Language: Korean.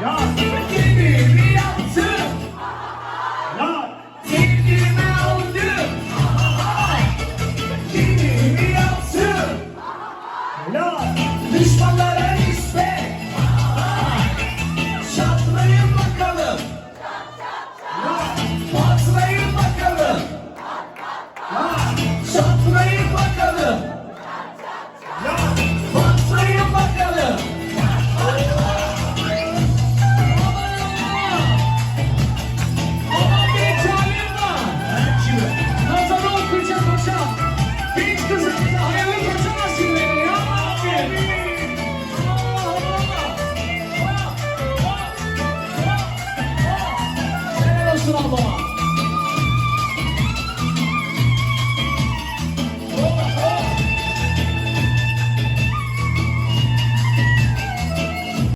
God, Come on.